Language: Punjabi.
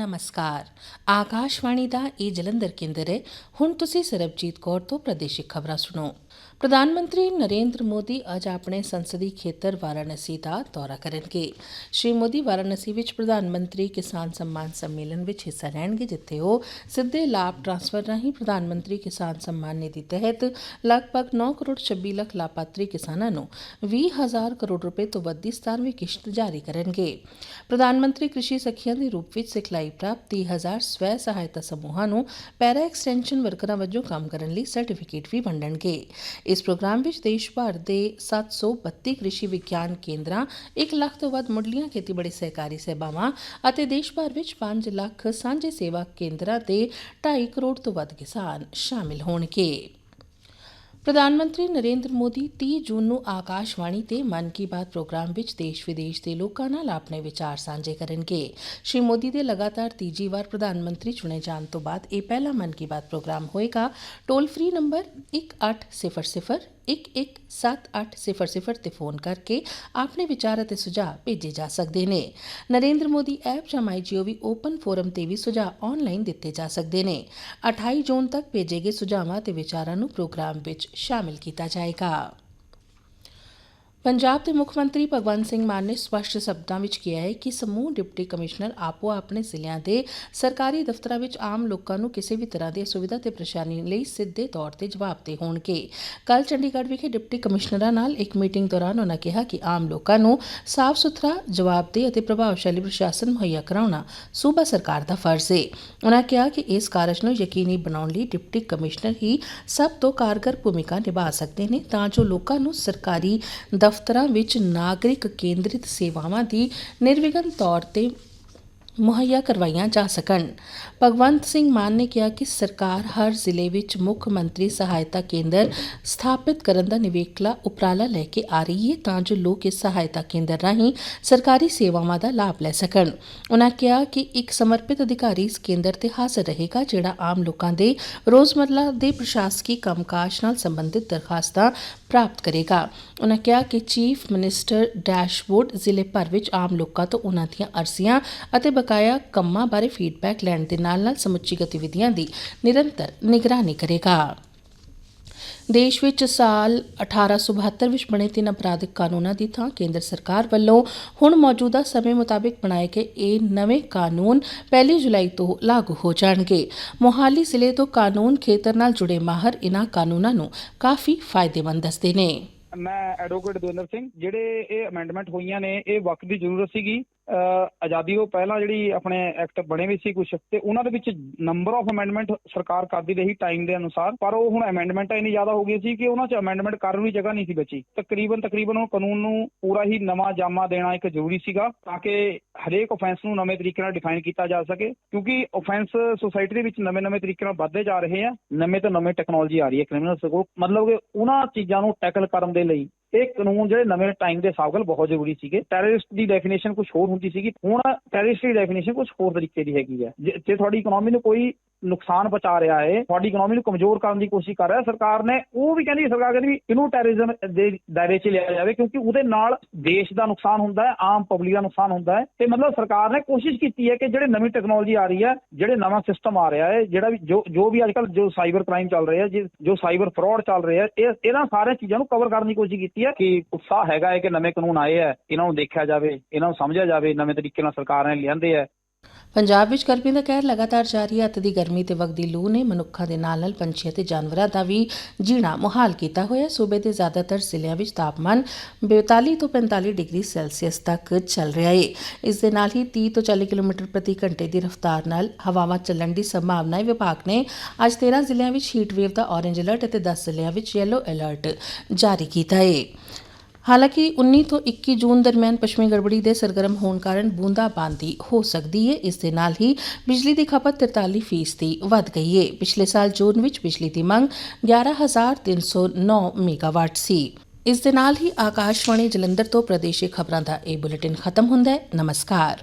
ਨਮਸਕਾਰ। ਆਕਾਸ਼ਵਾਣੀ ਦਾ ਇਹ ਜਲੰਧਰ ਕੇਂਦਰ ਹੈ। ਹੁਣ ਤੁਸੀਂ ਸਰਬਜੀਤ ਕੌਰ ਤੋਂ ਪ੍ਰਦੇਸ਼ਿਕ ਖਬਰਾਂ ਸੁਣੋ। ਪ੍ਰਧਾਨ ਮੰਤਰੀ ਨਰਿੰਦਰ ਮੋਦੀ ਅੱਜ ਆਪਣੇ ਸੰਸਦੀ ਖੇਤਰ ਵਾਰਾਣਸੀ ਦਾ ਦੌਰਾ ਕਰਨਗੇ। ਸ਼੍ਰੀ ਮੋਦੀ ਵਾਰਾਣਸੀ ਵਿੱਚ ਪ੍ਰਧਾਨ ਮੰਤਰੀ ਕਿਸਾਨ ਸਨਮਾਨ ਸੰਮੇਲਨ ਵਿੱਚ ਹਿੱਸਾ ਲੈਣਗੇ, ਜਿੱਥੇ ਉਹ ਸਿੱਧੇ ਲਾਭ ਟ੍ਰਾਂਸਫਰ ਰਾਹੀਂ ਪ੍ਰਧਾਨ ਮੰਤਰੀ ਕਿਸਾਨ ਸਨਮਾਨ ਨਿਧੀ ਤਹਿਤ ਲਗਭਗ 9 ਕਰੋੜ 26 ਲੱਖ ਲਾਭਪਾਤਰੀ ਕਿਸਾਨਾਂ ਨੂੰ 20000 ਕਰੋੜ ਰੁਪਏ ਤੋਂ ਵੱਧ ਦੀ 17ਵੀਂ ਕਿਸ਼ਤ ਜਾਰੀ ਕਰਨਗੇ। ਪ੍ਰਧਾਨ ਮੰਤਰੀ ਕ੍ਰਿਸ਼ੀ ਸਖੀਆਂ ਦੇ ਰੂਪ ਵਿੱਚ ਸਿਖਲਾਈ ਪ੍ਰਾਪਤ 30000 ਸਵੈ ਸਹਾਇਤਾ ਸਮੂਹਾਂ ਨੂੰ ਪੈਰਾ ਐਕਸਟੈਂਸ਼ਨ ਵਰਕਰਾਂ ਵਜੋਂ ਕੰਮ ਕਰਨ ਲਈ ਸਰਟੀਫਿਕੇਟ ਵੀ ਵੰਡਣਗੇ। ਇਸ ਪ੍ਰੋਗਰਾਮ ਵਿੱਚ ਦੇਸ਼ ਭਰ ਦੇ 732 ਕ੍ਰਿਸ਼ੀ ਵਿਗਿਆਨ ਕੇਂਦਰਾਂ 1 ਲੱਖ ਤੋਂ ਵੱਧ ਮੁੱਢਲੀਆਂ ਖੇਤੀਬਾੜੀ ਸਹਿਕਾਰੀ ਸਭਾਵਾਂ ਅਤੇ ਦੇਸ਼ ਭਰ ਵਿੱਚ 5 ਲੱਖ ਸਾਂਝੇ ਸੇਵਾ ਕੇਂਦਰਾਂ ਦੇ 2.5 ਕਰੋੜ ਤੋਂ ਵੱਧ ਕਿਸਾਨ ਸ਼ਾਮਿਲ ਹੋਣਗੇ। ਪ੍ਰਧਾਨ ਮੰਤਰੀ ਨਰਿੰਦਰ ਮੋਦੀ 30 ਜੂਨ ਨੂੰ ਆਕਾਸ਼ਵਾਣੀ ਤੇ ਮਨ ਕੀ ਬਾਤ ਪ੍ਰੋਗਰਾਮ ਵਿੱਚ ਦੇਸ਼ ਵਿਦੇਸ਼ ਦੇ ਲੋਕਾਂ ਨਾਲ ਆਪਣੇ ਵਿਚਾਰ ਸਾਂਝੇ ਕਰਨਗੇ। ਸ਼੍ਰੀ ਮੋਦੀ ਦੇ ਲਗਾਤਾਰ ਤੀਜੀ ਵਾਰ ਪ੍ਰਧਾਨ ਮੰਤਰੀ ਚੁਣੇ ਜਾਣ ਤੋਂ ਬਾਅਦ ਇਹ ਪਹਿਲਾ ਮਨ ਕੀ ਬਾਤ ਪ੍ਰੋਗਰਾਮ ਹੋਏਗਾ। ਟੋਲ ਫ੍ਰੀ ਨੰਬਰ 1800 117800 ਤੇ ਫੋਨ ਕਰਕੇ ਆਪਣੇ ਵਿਚਾਰ ਅਤੇ ਸੁਝਾਅ ਭੇਜੇ ਜਾ ਸਕਦੇ ਨੇ। ਨਰਿੰਦਰ ਮੋਦੀ ਐਪ ਜਾਂ ਮਾਈਜੀਓਵੀ ਓਪਨ ਫੋਰਮ ਤੇ ਵੀ ਸੁਝਾਅ ਆਨਲਾਈਨ ਦਿੱਤੇ ਜਾ ਸਕਦੇ ਨੇ। 28 ਜੂਨ ਤੱਕ ਭੇਜੇ ਗਏ ਸੁਝਾਵਾਂ ਤੇ ਵਿਚਾਰਾਂ ਨੂੰ ਪ੍ਰੋਗਰਾਮ ਵਿੱਚ ਸ਼ਾਮਿਲ ਕੀਤਾ ਜਾਏਗਾ। ਪੰਜਾਬ ਦੇ ਮੁੱਖ ਮੰਤਰੀ ਭਗਵੰਤ ਸਿੰਘ ਮਾਨ ਨੇ ਸਪਸ਼ਟ ਸ਼ਬਦਾਂ ਵਿੱਚ ਕਿਹਾ ਹੈ ਕਿ ਸਮੂਹ ਡਿਪਟੀ ਕਮਿਸ਼ਨਰ ਆਪੋ ਆਪਣੇ ਜ਼ਿਲ੍ਹਿਆਂ ਦੇ ਸਰਕਾਰੀ ਦਫ਼ਤਰਾਂ ਵਿੱਚ ਆਮ ਲੋਕਾਂ ਨੂੰ ਕਿਸੇ ਵੀ ਤਰ੍ਹਾਂ ਦੀ ਅਸੁਵਿਧਾ ਤੇ ਪਰੇਸ਼ਾਨੀ ਲਈ ਸਿੱਧੇ ਤੌਰ ਤੇ ਜਵਾਬਦੇਹ ਹੋਣਗੇ। ਕੱਲ ਚੰਡੀਗੜ੍ਹ ਵਿਖੇ ਡਿਪਟੀ ਕਮਿਸ਼ਨਰਾਂ ਨਾਲ ਇੱਕ ਮੀਟਿੰਗ ਦੌਰਾਨ ਉਨ੍ਹਾਂ ਕਿਹਾ ਕਿ ਆਮ ਲੋਕਾਂ ਨੂੰ ਸਾਫ਼ ਸੁਥਰਾ, ਜਵਾਬਦੇਹ ਅਤੇ ਪ੍ਰਭਾਵਸ਼ਾਲੀ ਪ੍ਰਸ਼ਾਸਨ ਮੁਹੱਈਆ ਕਰਾਉਣਾ ਸੂਬਾ ਸਰਕਾਰ ਦਾ ਫਰਜ਼ ਹੈ ਉਨ੍ਹਾਂ ਕਿਹਾ ਕਿ ਇਸ ਕਾਰਜ ਨੂੰ ਯਕੀਨੀ ਬਣਾਉਣ ਲਈ ਡਿਪਟੀ ਕਮਿਸ਼ਨਰ ਹੀ ਸਭ ਤੋਂ ਕਾਰਗਰ ਭੂਮਿਕਾ ਨਿਭਾ ਸਕਦੇ ਨੇ ਤਾਂ ਜੋ ਲੋਕਾਂ ਨੂੰ ਸਰਕਾਰੀ ਦਫ਼ਤਰਾਂ ਵਿੱਚ ਨਾਗਰਿਕ ਕੇਂਦਰਿਤ ਸੇਵਾਵਾਂ ਦੀ ਨਿਰਵਿਘਨ ਤੌਰ ਤੇ ਮੁਹੱਈਆ ਕਰਵਾਈਆਂ ਜਾ ਸਕਣ। ਭਗਵੰਤ ਸਿੰਘ ਮਾਨ ਨੇ ਕਿਹਾ ਕਿ ਸਰਕਾਰ ਹਰ ਜ਼ਿਲ੍ਹੇ ਵਿੱਚ ਮੁੱਖ ਮੰਤਰੀ ਸਹਾਇਤਾ ਕੇਂਦਰ ਸਥਾਪਿਤ ਕਰਨ ਦਾ ਨਿਵੇਕਲਾ ਉਪਰਾਲਾ ਲੈ ਕੇ ਆ ਰਹੀ ਹੈ ਤਾਂ ਜੋ ਲੋਕ ਇਸ ਸਹਾਇਤਾ ਕੇਂਦਰ ਰਾਹੀਂ ਸਰਕਾਰੀ ਸੇਵਾਵਾਂ ਦਾ ਲਾਭ ਲੈ ਸਕਣ। ਉਨ੍ਹਾਂ ਕਿਹਾ ਕਿ ਇੱਕ ਸਮਰਪਿਤ ਅਧਿਕਾਰੀ ਇਸ ਕੇਂਦਰ ਤੇ ਹਾਜ਼ਰ ਰਹੇਗਾ ਜਿਹੜਾ ਆਮ ਲੋਕਾਂ ਦੇ ਰੋਜ਼ਮਰਲਾ ਦੇ ਪ੍ਰਸ਼ਾਸਕੀ ਕੰਮਕਾਜ ਨਾਲ ਸੰਬੰਧਿਤ ਦਰਖਾਸਤਾਂ ਪ੍ਰਾਪਤ ਕਰੇਗਾ। ਉਨ੍ਹਾਂ ਕਿਹਾ ਕਿ ਚੀਫ ਮਿਨਿਸਟਰ ਡੈਸ਼ਬੋਰਡ ਜ਼ਿਲ੍ਹੇ ਭਰ ਵਿੱਚ ਆਮ ਲੋਕਾਂ ਤੋਂ ਉਨ੍ਹਾਂ ਦੀਆਂ ਅਰਜ਼ੀਆਂ ਅਤੇ ਬਕਾਇਆ ਕੰਮਾਂ ਬਾਰੇ ਫੀਡਬੈਕ ਲੈਣ ਦੇ ਨਾਲ-ਨਾਲ ਸਮੁੱਚੀ ਗਤੀਵਿਧੀਆਂ ਦੀ ਨਿਰੰਤਰ ਨਿਗਰਾਨੀ ਕਰੇਗਾ। ਦੇਸ਼ ਵਿੱਚ ਸਾਲ 1872 ਵਿੱਚ ਬਣੇ ਤਿੰਨ ਅਪਰਾਧਿਕ ਕਾਨੂੰਨਾਂ ਦੀ ਥਾਂ ਕੇਂਦਰ ਸਰਕਾਰ ਵੱਲੋਂ ਹੁਣ ਮੌਜੂਦਾ ਸਮੇਂ ਮੁਤਾਬਿਕ ਬਣਾਏ ਗਏ ਇਹ ਨਵੇਂ ਕਾਨੂੰਨ 1 ਜੁਲਾਈ ਤੋਂ ਲਾਗੂ ਹੋ ਜਾਣਗੇ। ਮੋਹਾਲੀ ਜ਼ਿਲ੍ਹੇ ਤੋਂ ਕਾਨੂੰਨ ਖੇਤਰ ਨਾਲ ਜੁੜੇ ਮਾਹਰ ਇਨ੍ਹਾਂ ਕਾਨੂੰਨਾਂ ਨੂੰ ਕਾਫੀ ਫਾਇਦੇਮੰਦ ਦੱਸਦੇ ਨੇ। ਮੈਂ ਐਡਵੋਕੇਟ ਦਵਿੰਦਰ ਸਿੰਘ, ਜਿਹੜੇ ਇਹ ਅਮੈਂਡਮੈਂਟ ਹੋਈਆਂ ਨੇ, ਇਹ ਵਕਤ ਦੀ ਜ਼ਰੂਰਤ ਸੀਗੀ। ਆਜ਼ਾਦੀ ਤੋਂ ਪਹਿਲਾਂ ਜਿਹੜੀ ਆਪਣੇ ਐਕਟ ਬਣੇ ਵੀ ਸੀ ਕੁਝ ਤੇ ਉਹਨਾਂ ਦੇ ਵਿੱਚ ਨੰਬਰ ਆਫ ਅਮੈਂਡਮੈਂਟ ਸਰਕਾਰ ਕਰਦੀ ਰਹੀ ਟਾਈਮ ਦੇ ਅਨੁਸਾਰ, ਪਰ ਉਹ ਹੁਣ ਅਮੈਂਡਮੈਂਟਾਂ ਇੰਨੀ ਜ਼ਿਆਦਾ ਹੋ ਗਈਆਂ ਸੀ ਕਿ ਉਹਨਾਂ 'ਚ ਅਮੈਂਡਮੈਂਟ ਕਰਨ ਦੀ ਜਗ੍ਹਾ ਨਹੀਂ ਸੀ ਬਚੀ। ਤਕਰੀਬਨ ਤਕਰੀਬਨ ਉਹ ਕਾਨੂੰਨ ਨੂੰ ਪੂਰਾ ਹੀ ਨਵਾਂ ਜਾਮਾ ਦੇਣਾ ਇੱਕ ਜ਼ਰੂਰੀ ਸੀਗਾ ਤਾਂ ਕਿ ਹਰੇਕ ਆਫੈਂਸ ਨੂੰ ਨਵੇਂ ਤਰੀਕੇ ਨਾਲ ਡਿਫਾਈਨ ਕੀਤਾ ਜਾ ਸਕੇ, ਕਿਉਂਕਿ ਆਫੈਂਸ ਸੋਸਾਇਟੀ ਦੇ ਵਿੱਚ ਨਵੇਂ-ਨਵੇਂ ਤਰੀਕੇ ਨਾਲ ਵੱਧਦੇ ਜਾ ਰਹੇ ਆ, ਨਵੇਂ ਤੋਂ ਨਵੇਂ ਟੈਕਨੋਲੋਜੀ ਆ ਰਹੀ ਹੈ ਕ੍ਰਿਮੀਨਲ ਸਕੋ ਮਤਲਬ ਕਿ ਉਹਨਾਂ ਚੀਜ਼ਾਂ ਨੂੰ ਟੈਕਲ ਕਰਨ ਦੇ ਲਈ ਇਹ ਕਾਨੂੰਨ ਜਿਹੜੇ ਨਵੇਂ ਟਾਈਮ ਦੇ ਹਿਸਾਬ ਨਾਲ ਬਹੁਤ ਜ਼ਰੂਰੀ ਸੀਗੇ। ਟੈਰਰਿਸਟ ਦੀ ਡੈਫੀਨੇਸ਼ਨ ਕੁਝ ਹੋਰ ਹੁੰਦੀ ਸੀਗੀ। ਹੁਣ ਟੈਰਰਿਸਟ ਦੀ ਡੈਫੀਨੇਸ਼ਨ ਕੁਝ ਹੋਰ ਤਰੀਕੇ ਦੀ ਹੈਗੀ ਹੈ ਜੇ ਜੇ ਤੁਹਾਡੀ ਇਕਨੋਮੀ ਨੂੰ ਕੋਈ ਨੁਕਸਾਨ ਪਹੁੰਚਾ ਰਿਹਾ ਹੈ। ਤੁਹਾਡੀ ਇਕਨੋਮੀ ਨੂੰ ਕਮਜ਼ੋਰ ਕਰਨ ਦੀ ਕੋਸ਼ਿਸ਼ ਕਰ ਰਿਹਾ ਸਰਕਾਰ ਨੇ ਉਹ ਵੀ ਕਹਿੰਦੀ ਸਰਕਾਰ ਕਹਿੰਦੀ ਵੀ ਇਹਨੂੰ ਟੈਰਰਿਜ਼ਮ ਦੇ ਦਾਇਰੇ 'ਚ ਲਿਆ ਜਾਵੇ ਕਿਉਂਕਿ ਉਹਦੇ ਨਾਲ ਦੇਸ਼ ਦਾ ਨੁਕਸਾਨ ਹੁੰਦਾ ਹੈ, ਆਮ ਪਬਲਿਕ ਦਾ ਨੁਕਸਾਨ ਹੁੰਦਾ ਹੈ। ਤੇ ਮਤਲਬ ਸਰਕਾਰ ਨੇ ਕੋਸ਼ਿਸ਼ ਕੀਤੀ ਹੈ ਕਿ ਜਿਹੜੇ ਨਵੀਂ ਟੈਕਨੋਲੋਜੀ ਆ ਰਹੀ ਹੈ, ਜਿਹੜੇ ਨਵਾਂ ਸਿਸਟਮ ਆ ਰਿਹਾ ਹੈ, ਜਿਹੜਾ ਵੀ ਜੋ ਜੋ ਵੀ ਅੱਜਕੱਲ ਜੋ ਸਾਈਬਰ ਕ੍ਰਾਈਮ ਚੱਲ ਰਿਹਾ ਹੈ, ਜੋ ਸਾਈਬਰ ਫਰਾਡ ਚੱਲ ਰਿਹਾ ਹੈ, ਇਹ, ਇਹਨਾਂ ਸਾਰੀਆਂ ਚੀਜ਼ਾਂ ਨੂੰ ਕਵਰ ਕਰਨ ਦੀ ਕੋਸ਼ਿਸ਼ ਕੀਤੀ ਹੈ ਕਿ ਉਤਸ਼ਾਹ ਹੈਗਾ ਹੈ ਕਿ ਨਵੇਂ ਕਾਨੂੰਨ ਆਏ ਹੈ, ਇਹਨਾਂ ਨੂੰ ਦੇਖਿਆ ਜਾਵੇ, ਇਹਨਾਂ ਨੂੰ ਸਮਝਿਆ ਜਾਵੇ, ਨਵੇਂ ਤਰੀਕੇ ਨਾਲ ਸਰਕਾਰ ਨੇ ਲਿਆਂਦੇ ਹੈ। ਪੰਜਾਬ ਵਿੱਚ ਗਰਮੀ ਦਾ ਕਹਿਰ ਲਗਾਤਾਰ ਜਾਰੀ ਹੈ। ਅਤੇ ਦੀ ਗਰਮੀ ਤੇ ਵਗਦੀ ਲੂ ਨੇ ਮਨੁੱਖਾਂ ਦੇ ਨਾਲ-ਨਾਲ ਪੰਛੀਆਂ ਤੇ ਜਾਨਵਰਾਂ ਦਾ ਵੀ ਜੀਣਾ ਮੁਹਾਲ ਕੀਤਾ ਹੋਇਆ। ਸੂਬੇ ਦੇ ਜ਼ਿਆਦਾਤਰ ਜ਼ਿਲ੍ਹਿਆਂ ਵਿੱਚ ਤਾਪਮਾਨ 42 ਤੋਂ 45 ਡਿਗਰੀ ਸੈਲਸੀਅਸ ਤੱਕ ਚੱਲ ਰਿਹਾ ਹੈ ਇਸ ਦੇ ਨਾਲ ਹੀ 30 ਤੋਂ 40 ਕਿਲੋਮੀਟਰ ਪ੍ਰਤੀ ਘੰਟੇ ਦੀ ਰਫ਼ਤਾਰ ਨਾਲ ਹਵਾਵਾਂ ਚੱਲਣ ਦੀ ਸੰਭਾਵਨਾ ਹੈ ਵਿਭਾਗ ਨੇ ਅੱਜ 13 ਜ਼ਿਲ੍ਹਿਆਂ ਵਿੱਚ ਹੀਟ ਵੇਵ ਦਾ ਔਰੇਂਜ ਅਲਰਟ ਅਤੇ 10 ਜ਼ਿਲ੍ਹਿਆਂ ਵਿੱਚ ਯੈਲੋ ਅਲਰਟ ਜਾਰੀ ਕੀਤਾ ਹੈ ਹਾਲਾਂਕਿ 19 ਤੋਂ 21 ਜੂਨ ਦਰਮਿਆਨ ਪੱਛਮੀ ਗੜਬੜੀ ਦੇ ਸਰਗਰਮ ਹੋਣ ਕਾਰਨ ਬੂੰਦਾਬਾਂਦੀ ਹੋ ਸਕਦੀ ਹੈ ਇਸ ਦੇ ਨਾਲ ਹੀ ਬਿਜਲੀ ਦੀ ਖਪਤ 43 ਫੀਸਦੀ ਵੱਧ ਗਈ ਹੈ ਪਿਛਲੇ ਸਾਲ ਜੂਨ ਵਿੱਚ ਬਿਜਲੀ ਦੀ ਮੰਗ 11309 ਮੈਗਾਵਾਟ ਸੀ। ਇਸ ਦੇ ਨਾਲ ਹੀ ਆਕਾਸ਼ਵਾਣੀ ਜਲੰਧਰ ਤੋਂ ਪ੍ਰਦੇਸ਼ਿਕ ਖਬਰਾਂ ਦਾ ਇਹ ਬੁਲੇਟਿਨ ਖਤਮ ਹੁੰਦਾ ਹੈ। ਨਮਸਕਾਰ।